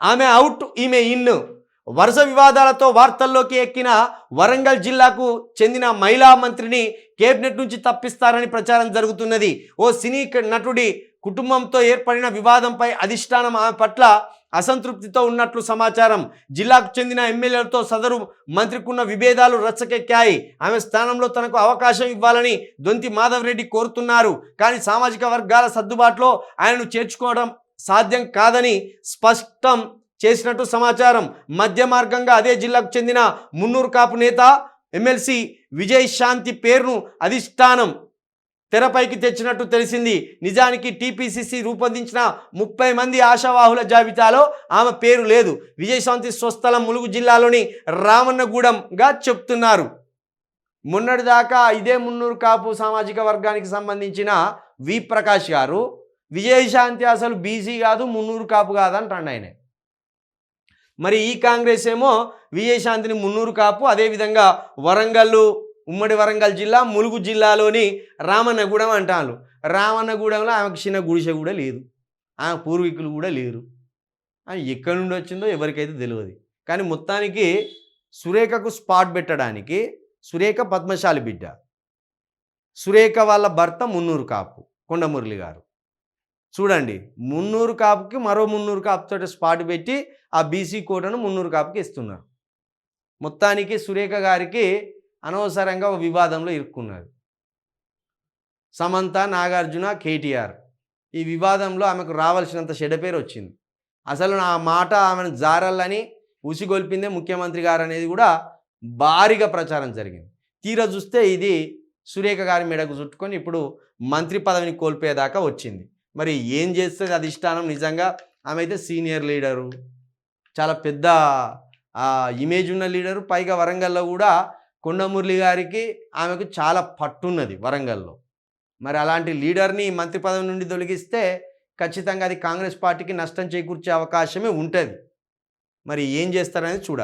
ఆమె అవుట్ ఈమె ఇన్. వరుస వివాదాలతో వార్తల్లోకి ఎక్కిన వరంగల్ జిల్లాకు చెందిన మహిళా మంత్రిని కేబినెట్ నుంచి తప్పిస్తారని ప్రచారం జరుగుతున్నది. ఓ సినీ నటుడి కుటుంబంతో ఏర్పడిన వివాదంపై అధిష్టానం ఆమె పట్ల అసంతృప్తితో ఉన్నట్లు సమాచారం. జిల్లాకు చెందిన ఎమ్మెల్యేలతో సదరు మంత్రికున్న విభేదాలు రచ్చకెక్కాయి. ఆమె స్థానంలో తనకు అవకాశం ఇవ్వాలని దొంతి మాధవ్ రెడ్డి కోరుతున్నారు. కానీ సామాజిక వర్గాల సర్దుబాటులో ఆయనను చేర్చుకోవడం సాధ్యం కాదని స్పష్టం చేసినట్టు సమాచారం. మధ్య మార్గంగా అదే జిల్లాకు చెందిన మున్నూరు కాపు నేత ఎమ్మెల్సీ విజయ్ శాంతి పేరును అధిష్టానం తెరపైకి తెచ్చినట్టు తెలిసింది. నిజానికి టీపీసీసీ రూపొందించిన ముప్పై మంది ఆశావాహుల జాబితాలో ఆమె పేరు లేదు. విజయశాంతి స్వస్థలం ములుగు జిల్లాలోని రామన్నగూడెంగా చెప్తున్నారు. మొన్నటిదాకా ఇదే మున్నూరు కాపు సామాజిక వర్గానికి సంబంధించిన వి ప్రకాష్ గారు విజయశాంతి అసలు బీసీ కాదు మున్నూరు కాపు కాదు అంటాడు ఆయన. మరి ఈ కాంగ్రెస్ ఏమో విజయశాంతిని మున్నూరు కాపు అదేవిధంగా వరంగల్ ఉమ్మడి వరంగల్ జిల్లా ములుగు జిల్లాలోని రామన్నగూడెం అంటారు రామన్నగూడెంలో ఆమెకు చిన్న గుడిసె కూడా లేదు. ఆమె పూర్వీకులు కూడా లేరు. ఆమె ఎక్కడి నుండి వచ్చిందో ఎవరికైతే తెలియదు. కానీ మొత్తానికి సురేఖకు స్పాట్ పెట్టడానికి సురేఖ పద్మశాలి బిడ్డ. సురేఖ వాళ్ళ భర్త మున్నూరు కాపు కొండమురళి గారు. చూడండి మున్నూరు కాపుకి మరో మున్నూరు కాపుతో స్పాట్ పెట్టి ఆ బీసీ కోటను మున్నూరు కాపుకి ఇస్తున్నారు. మొత్తానికి సురేఖ గారికి అనవసరంగా ఒక వివాదంలో ఇరుక్కున్నారు. సమంత నాగార్జున కేటీఆర్. ఈ వివాదంలో ఆమెకు రావాల్సినంత చెడపేరు పేరు వచ్చింది. అసలు నా మాట ఆమెను జారల్లని ఉసిగొల్పిందే ముఖ్యమంత్రి గారు అనేది కూడా భారీగా ప్రచారం జరిగింది. తీరా చూస్తే ఇది సురేఖ గారి మెడకు చుట్టుకొని ఇప్పుడు మంత్రి పదవిని కోల్పోయేదాకా వచ్చింది. మరి ఏం చేస్తుంది అధిష్టానం నిజంగా? ఆమె అయితే సీనియర్ లీడరు. చాలా పెద్ద ఇమేజ్ ఉన్న లీడరు. పైగా వరంగల్లో కూడా కొండమురళి గారికి ఆమెకు చాలా పట్టున్నది వరంగల్లో. మరి అలాంటి లీడర్ని మంత్రి పదవి నుండి తొలగిస్తే ఖచ్చితంగా అది కాంగ్రెస్ పార్టీకి నష్టం చేకూర్చే అవకాశమే ఉంటుంది. మరి ఏం చేస్తారనేది చూడాలి.